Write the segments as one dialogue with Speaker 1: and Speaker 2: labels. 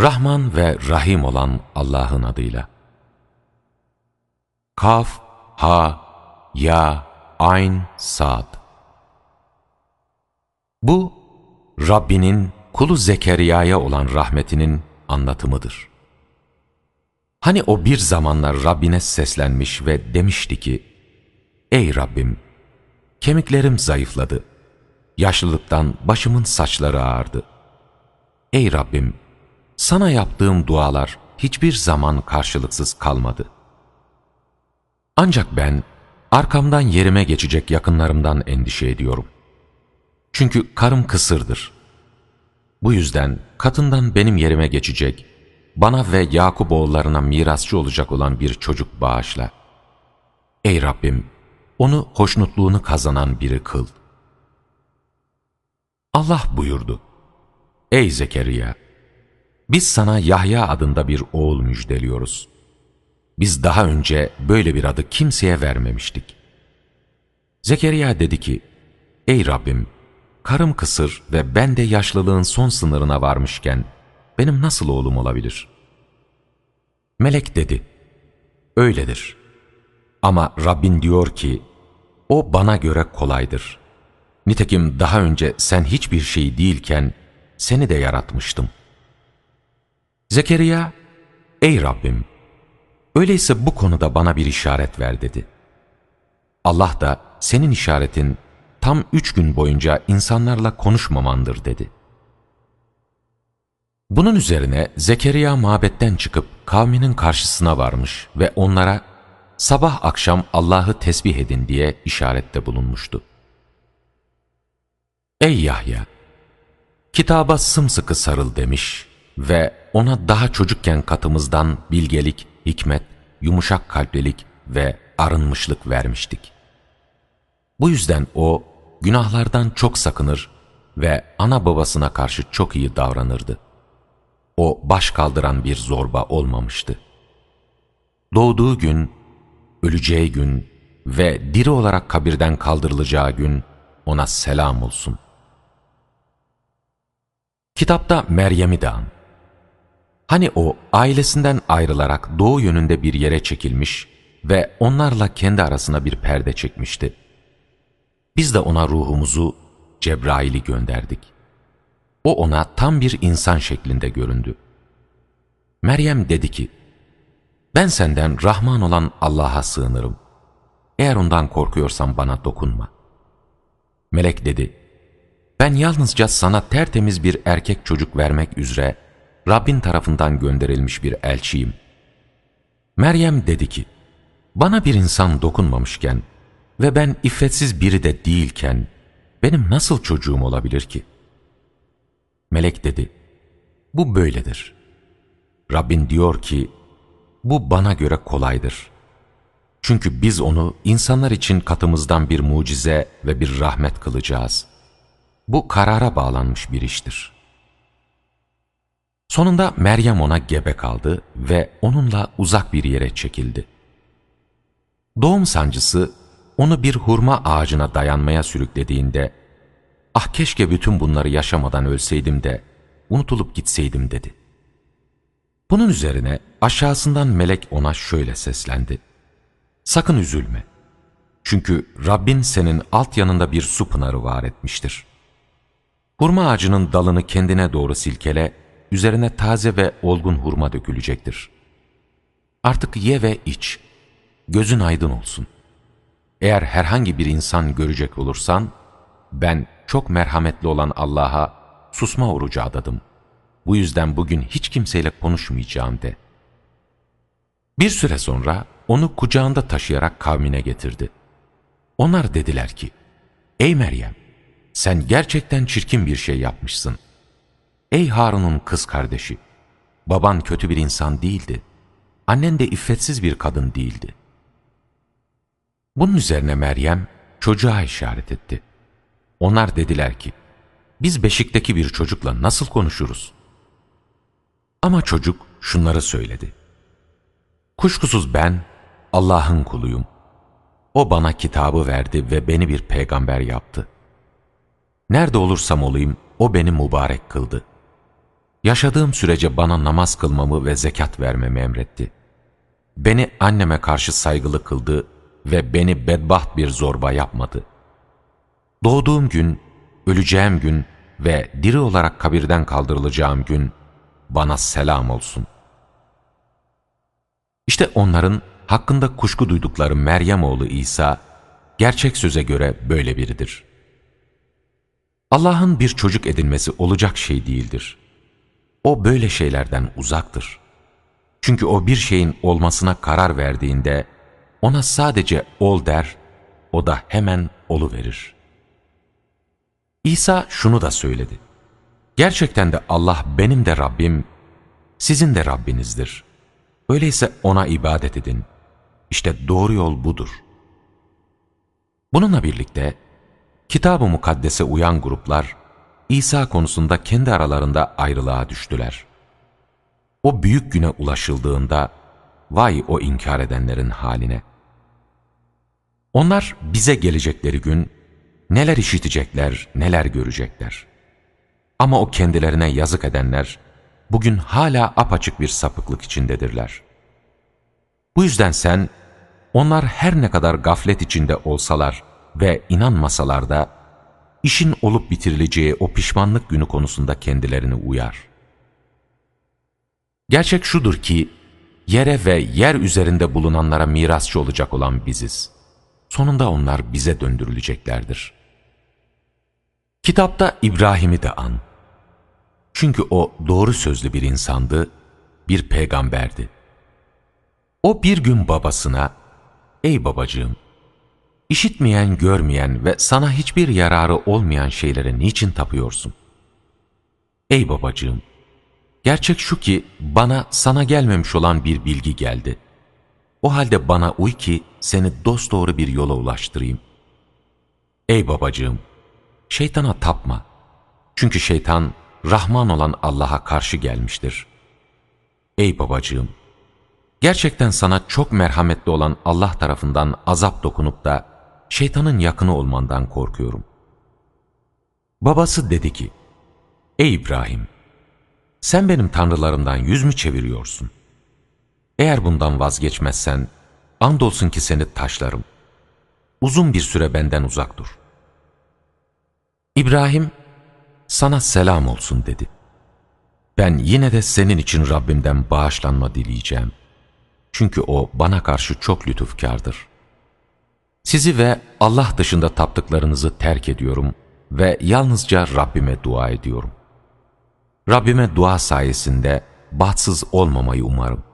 Speaker 1: Rahman ve Rahim olan Allah'ın adıyla. Kaf, Ha, Ya, Ayn, Sad. Bu, Rabbinin kulu Zekeriya'ya olan rahmetinin anlatımıdır. Hani o bir zamanlar Rabbine seslenmiş ve demişti ki, Ey Rabbim! Kemiklerim zayıfladı. Yaşlılıktan başımın saçları ağardı. Ey Rabbim! Sana yaptığım dualar hiçbir zaman karşılıksız kalmadı. Ancak ben arkamdan yerime geçecek yakınlarımdan endişe ediyorum. Çünkü karım kısırdır. Bu yüzden katından benim yerime geçecek, bana ve Yakup oğullarına mirasçı olacak olan bir çocuk bağışla. Ey Rabbim! Onu hoşnutluğunu kazanan biri kıl. Allah buyurdu. Ey Zekeriya! Biz sana Yahya adında bir oğul müjdeliyoruz. Biz daha önce böyle bir adı kimseye vermemiştik. Zekeriya dedi ki, Ey Rabbim, karım kısır ve ben de yaşlılığın son sınırına varmışken, benim nasıl oğlum olabilir? Melek dedi, öyledir. Ama Rabbin diyor ki, o bana göre kolaydır. Nitekim daha önce sen hiçbir şey değilken, seni de yaratmıştım. Zekeriya, ey Rabbim, öyleyse bu konuda bana bir işaret ver dedi. Allah da senin işaretin tam üç gün boyunca insanlarla konuşmamandır dedi. Bunun üzerine Zekeriya mabetten çıkıp kavminin karşısına varmış ve onlara sabah akşam Allah'ı tesbih edin diye işarette bulunmuştu. Ey Yahya! Kitaba sımsıkı sarıl demiş ve ona daha çocukken katımızdan bilgelik, hikmet, yumuşak kalplilik ve arınmışlık vermiştik. Bu yüzden o günahlardan çok sakınır ve ana babasına karşı çok iyi davranırdı. O baş kaldıran bir zorba olmamıştı. Doğduğu gün, öleceği gün ve diri olarak kabirden kaldırılacağı gün ona selam olsun. Kitapta Meryem'i de an. Hani o ailesinden ayrılarak doğu yönünde bir yere çekilmiş ve onlarla kendi arasına bir perde çekmişti. Biz de ona ruhumuzu, Cebrail'i gönderdik. O ona tam bir insan şeklinde göründü. Meryem dedi ki, ben senden Rahman olan Allah'a sığınırım. Eğer ondan korkuyorsan bana dokunma. Melek dedi, ben yalnızca sana tertemiz bir erkek çocuk vermek üzere Rabbin tarafından gönderilmiş bir elçiyim. Meryem dedi ki, bana bir insan dokunmamışken ve ben iffetsiz biri de değilken benim nasıl çocuğum olabilir ki? Melek dedi, bu böyledir. Rabbin diyor ki, bu bana göre kolaydır. Çünkü biz onu insanlar için katımızdan bir mucize ve bir rahmet kılacağız. Bu karara bağlanmış bir iştir.'' Sonunda Meryem ona gebe kaldı ve onunla uzak bir yere çekildi. Doğum sancısı onu bir hurma ağacına dayanmaya sürüklediğinde ''Ah keşke bütün bunları yaşamadan ölseydim de unutulup gitseydim.'' dedi. Bunun üzerine aşağısından melek ona şöyle seslendi. ''Sakın üzülme. Çünkü Rabbin senin alt yanında bir su pınarı var etmiştir. Hurma ağacının dalını kendine doğru silkele üzerine taze ve olgun hurma dökülecektir. Artık ye ve iç, gözün aydın olsun. Eğer herhangi bir insan görecek olursan, ben çok merhametli olan Allah'a susma orucu adadım. Bu yüzden bugün hiç kimseyle konuşmayacağım de. Bir süre sonra onu kucağında taşıyarak kavmine getirdi. Onlar dediler ki, Ey Meryem, sen gerçekten çirkin bir şey yapmışsın.'' Ey Harun'un kız kardeşi! Baban kötü bir insan değildi. Annen de iffetsiz bir kadın değildi. Bunun üzerine Meryem çocuğa işaret etti. Onlar dediler ki, biz beşikteki bir çocukla nasıl konuşuruz? Ama çocuk şunları söyledi. Kuşkusuz ben Allah'ın kuluyum. O bana kitabı verdi ve beni bir peygamber yaptı. Nerede olursam olayım o beni mübarek kıldı. Yaşadığım sürece bana namaz kılmamı ve zekat vermemi emretti. Beni anneme karşı saygılı kıldı ve beni bedbaht bir zorba yapmadı. Doğduğum gün, öleceğim gün ve diri olarak kabirden kaldırılacağım gün bana selam olsun. İşte onların hakkında kuşku duydukları Meryem oğlu İsa, gerçek söze göre böyle biridir. Allah'ın bir çocuk edinmesi olacak şey değildir. O böyle şeylerden uzaktır. Çünkü o bir şeyin olmasına karar verdiğinde, ona sadece ol der, o da hemen olu verir. İsa şunu da söyledi. Gerçekten de Allah benim de Rabbim, sizin de Rabbinizdir. Öyleyse ona ibadet edin. İşte doğru yol budur. Bununla birlikte, Kitab-ı Mukaddes'e uyan gruplar, İsa konusunda kendi aralarında ayrılığa düştüler. O büyük güne ulaşıldığında, vay o inkar edenlerin haline. Onlar bize gelecekleri gün, neler işitecekler, neler görecekler. Ama o kendilerine yazık edenler, bugün hala apaçık bir sapıklık içindedirler. Bu yüzden sen, onlar her ne kadar gaflet içinde olsalar ve inanmasalar da, işin olup bitirileceği o pişmanlık günü konusunda kendilerini uyar. Gerçek şudur ki, yere ve yer üzerinde bulunanlara mirasçı olacak olan biziz. Sonunda onlar bize döndürüleceklerdir. Kitapta İbrahim'i de an. Çünkü o doğru sözlü bir insandı, bir peygamberdi. O bir gün babasına, ''Ey babacığım, işitmeyen, görmeyen ve sana hiçbir yararı olmayan şeylere niçin tapıyorsun? Ey babacığım, gerçek şu ki bana sana gelmemiş olan bir bilgi geldi. O halde bana uy ki seni dosdoğru bir yola ulaştırayım. Ey babacığım, şeytana tapma. Çünkü şeytan Rahman olan Allah'a karşı gelmiştir. Ey babacığım, gerçekten sana çok merhametli olan Allah tarafından azap dokunup da şeytanın yakını olmandan korkuyorum. Babası dedi ki, Ey İbrahim, sen benim tanrılarımdan yüz mü çeviriyorsun? Eğer bundan vazgeçmezsen, andolsun ki seni taşlarım. Uzun bir süre benden uzak dur. İbrahim, sana selam olsun dedi. Ben yine de senin için Rabbimden bağışlanma dileyeceğim. Çünkü o bana karşı çok lütufkardır. Sizi ve Allah dışında taptıklarınızı terk ediyorum ve yalnızca Rabbime dua ediyorum. Rabbime dua sayesinde bahtsız olmamayı umarım.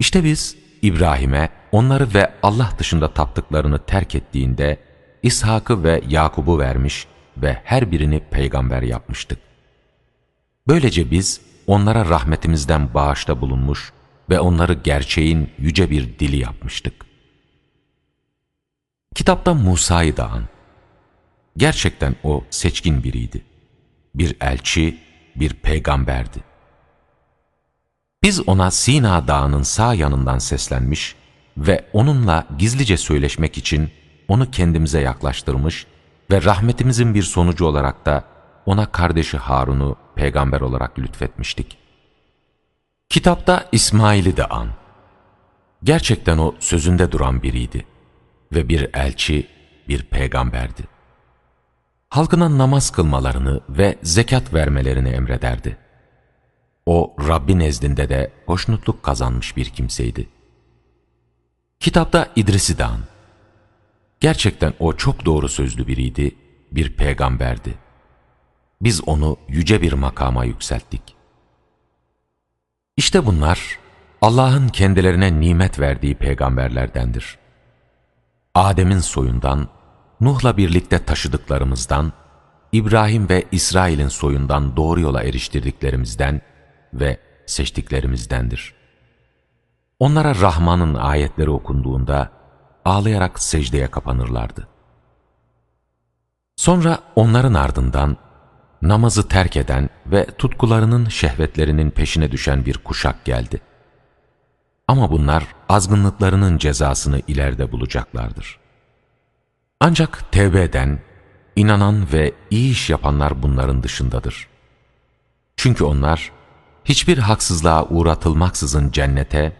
Speaker 1: İşte biz İbrahim'e onları ve Allah dışında taptıklarını terk ettiğinde İshak'ı ve Yakub'u vermiş ve her birini peygamber yapmıştık. Böylece biz onlara rahmetimizden bağışta bulunmuş ve onları gerçeğin yüce bir dili yapmıştık. Kitapta Musa'yı da an. Gerçekten o seçkin biriydi. Bir elçi, bir peygamberdi. Biz ona Sina Dağı'nın sağ yanından seslenmiş ve onunla gizlice söyleşmek için onu kendimize yaklaştırmış ve rahmetimizin bir sonucu olarak da ona kardeşi Harun'u peygamber olarak lütfetmiştik. Kitapta İsmail'i de an. Gerçekten o sözünde duran biriydi ve bir elçi, bir peygamberdi. Halkına namaz kılmalarını ve zekat vermelerini emrederdi. O Rabbi nezdinde de hoşnutluk kazanmış bir kimseydi. Kitapta İdris'i an. Gerçekten o çok doğru sözlü biriydi, bir peygamberdi. Biz onu yüce bir makama yükselttik. İşte bunlar Allah'ın kendilerine nimet verdiği peygamberlerdendir. Adem'in soyundan, Nuh'la birlikte taşıdıklarımızdan, İbrahim ve İsrail'in soyundan doğru yola eriştirdiklerimizden ve seçtiklerimizdendir. Onlara Rahman'ın ayetleri okunduğunda ağlayarak secdeye kapanırlardı. Sonra onların ardından namazı terk eden ve tutkularının şehvetlerinin peşine düşen bir kuşak geldi. Ama bunlar azgınlıklarının cezasını ileride bulacaklardır. Ancak tevbe eden, inanan ve iyi iş yapanlar bunların dışındadır. Çünkü onlar hiçbir haksızlığa uğratılmaksızın cennete,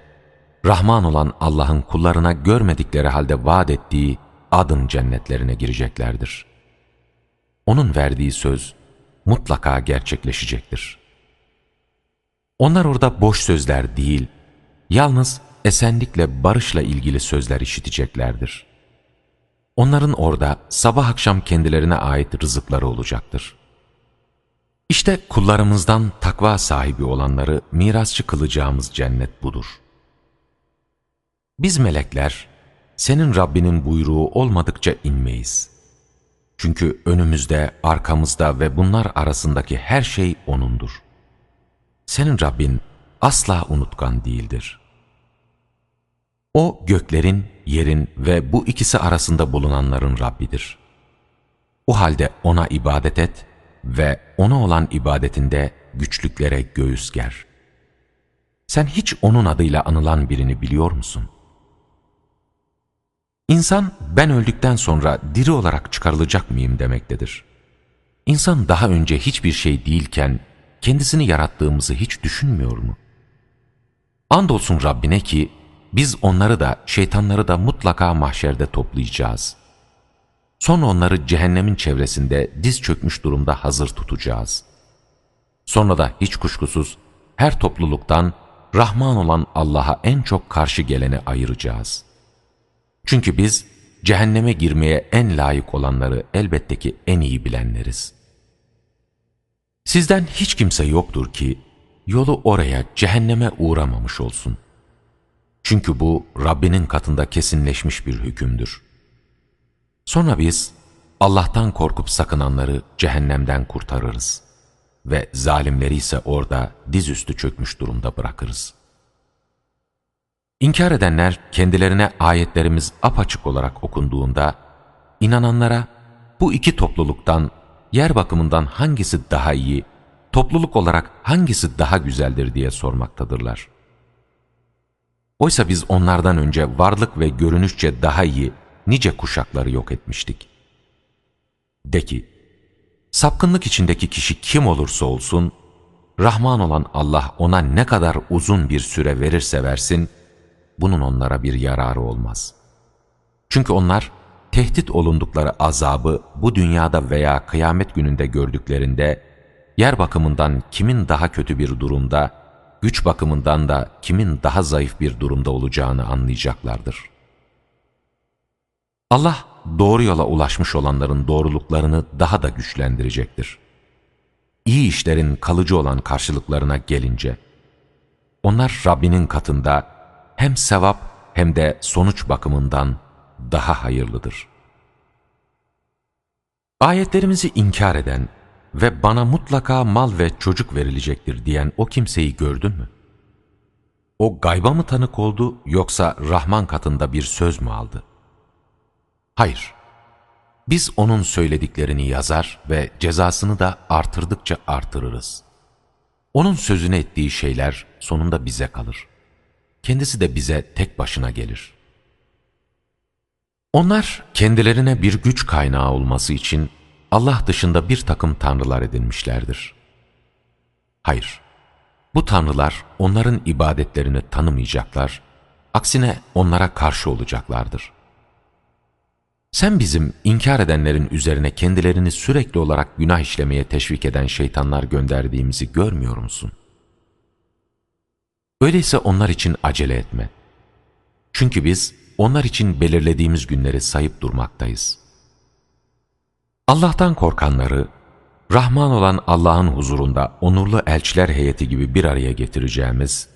Speaker 1: Rahman olan Allah'ın kullarına görmedikleri halde vaat ettiği adım cennetlerine gireceklerdir. Onun verdiği söz mutlaka gerçekleşecektir. Onlar orada boş sözler değil, yalnız esenlikle barışla ilgili sözler işiteceklerdir. Onların orada sabah akşam kendilerine ait rızıkları olacaktır. İşte kullarımızdan takva sahibi olanları mirasçı kılacağımız cennet budur. Biz melekler, senin Rabbinin buyruğu olmadıkça inmeyiz. Çünkü önümüzde, arkamızda ve bunlar arasındaki her şey O'nundur. Senin Rabbin asla unutkan değildir. O göklerin, yerin ve bu ikisi arasında bulunanların Rabbidir. O halde O'na ibadet et ve O'na olan ibadetinde güçlüklere göğüs ger. Sen hiç O'nun adıyla anılan birini biliyor musun? İnsan ben öldükten sonra diri olarak çıkarılacak mıyım demektedir. İnsan daha önce hiçbir şey değilken kendisini yarattığımızı hiç düşünmüyor mu? Andolsun Rabbine ki biz onları da şeytanları da mutlaka mahşerde toplayacağız. Sonra onları cehennemin çevresinde diz çökmüş durumda hazır tutacağız. Sonra da hiç kuşkusuz her topluluktan Rahman olan Allah'a en çok karşı geleni ayıracağız. Çünkü biz cehenneme girmeye en layık olanları elbette ki en iyi bilenleriz. Sizden hiç kimse yoktur ki yolu oraya cehenneme uğramamış olsun. Çünkü bu Rabbinin katında kesinleşmiş bir hükümdür. Sonra biz Allah'tan korkup sakınanları cehennemden kurtarırız ve zalimleri ise orada dizüstü çökmüş durumda bırakırız. İnkar edenler kendilerine ayetlerimiz apaçık olarak okunduğunda inananlara bu iki topluluktan yer bakımından hangisi daha iyi, topluluk olarak hangisi daha güzeldir diye sormaktadırlar. Oysa biz onlardan önce varlık ve görünüşçe daha iyi nice kuşakları yok etmiştik. De ki, sapkınlık içindeki kişi kim olursa olsun, Rahman olan Allah ona ne kadar uzun bir süre verirse versin, bunun onlara bir yararı olmaz. Çünkü onlar, tehdit olundukları azabı bu dünyada veya kıyamet gününde gördüklerinde, yer bakımından kimin daha kötü bir durumda, güç bakımından da kimin daha zayıf bir durumda olacağını anlayacaklardır. Allah doğru yola ulaşmış olanların doğruluklarını daha da güçlendirecektir. İyi işlerin kalıcı olan karşılıklarına gelince, onlar Rabbinin katında hem sevap hem de sonuç bakımından daha hayırlıdır. Ayetlerimizi inkar eden ve bana mutlaka mal ve çocuk verilecektir diyen o kimseyi gördün mü? O gayba mı tanık oldu yoksa Rahman katında bir söz mü aldı? Hayır. Biz onun söylediklerini yazar ve cezasını da artırdıkça artırırız. Onun sözüne ettiği şeyler sonunda bize kalır. Kendisi de bize tek başına gelir. Onlar kendilerine bir güç kaynağı olması için Allah dışında bir takım tanrılar edinmişlerdir. Hayır, bu tanrılar onların ibadetlerini tanımayacaklar, aksine onlara karşı olacaklardır. Sen bizim inkar edenlerin üzerine kendilerini sürekli olarak günah işlemeye teşvik eden şeytanlar gönderdiğimizi görmüyor musun? Öyleyse onlar için acele etme. Çünkü biz onlar için belirlediğimiz günleri sayıp durmaktayız. Allah'tan korkanları, Rahman olan Allah'ın huzurunda onurlu elçiler heyeti gibi bir araya getireceğimiz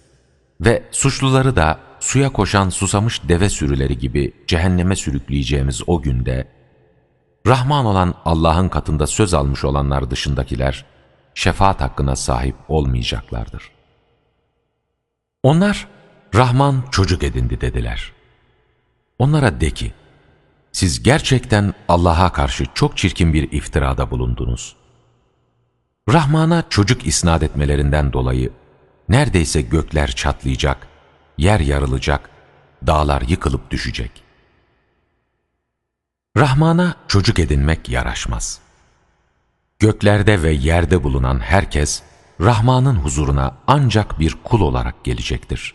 Speaker 1: ve suçluları da suya koşan susamış deve sürüleri gibi cehenneme sürükleyeceğimiz o günde, Rahman olan Allah'ın katında söz almış olanlar dışındakiler, şefaat hakkına sahip olmayacaklardır. Onlar, Rahman çocuk edindi dediler. Onlara de ki, siz gerçekten Allah'a karşı çok çirkin bir iftirada bulundunuz. Rahman'a çocuk isnat etmelerinden dolayı neredeyse gökler çatlayacak, yer yarılacak, dağlar yıkılıp düşecek. Rahman'a çocuk edinmek yaraşmaz. Göklerde ve yerde bulunan herkes Rahman'ın huzuruna ancak bir kul olarak gelecektir.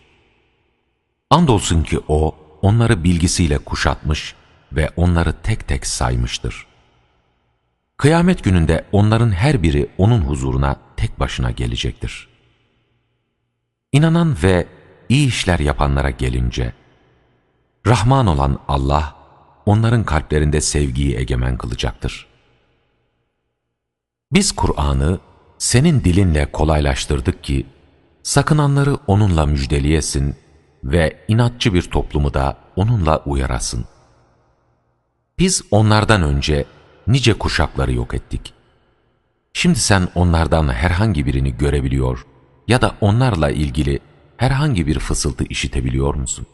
Speaker 1: Andolsun ki O, onları bilgisiyle kuşatmış ve onları tek tek saymıştır. Kıyamet gününde onların her biri O'nun huzuruna tek başına gelecektir. İnanan ve iyi işler yapanlara gelince, Rahman olan Allah, onların kalplerinde sevgiyi egemen kılacaktır. Biz Kur'an'ı senin dilinle kolaylaştırdık ki, sakınanları onunla müjdeliyesin ve inatçı bir toplumu da onunla uyarasın. Biz onlardan önce nice kuşakları yok ettik. Şimdi sen onlardan herhangi birini görebiliyor ya da onlarla ilgili herhangi bir fısıltı işitebiliyor musun?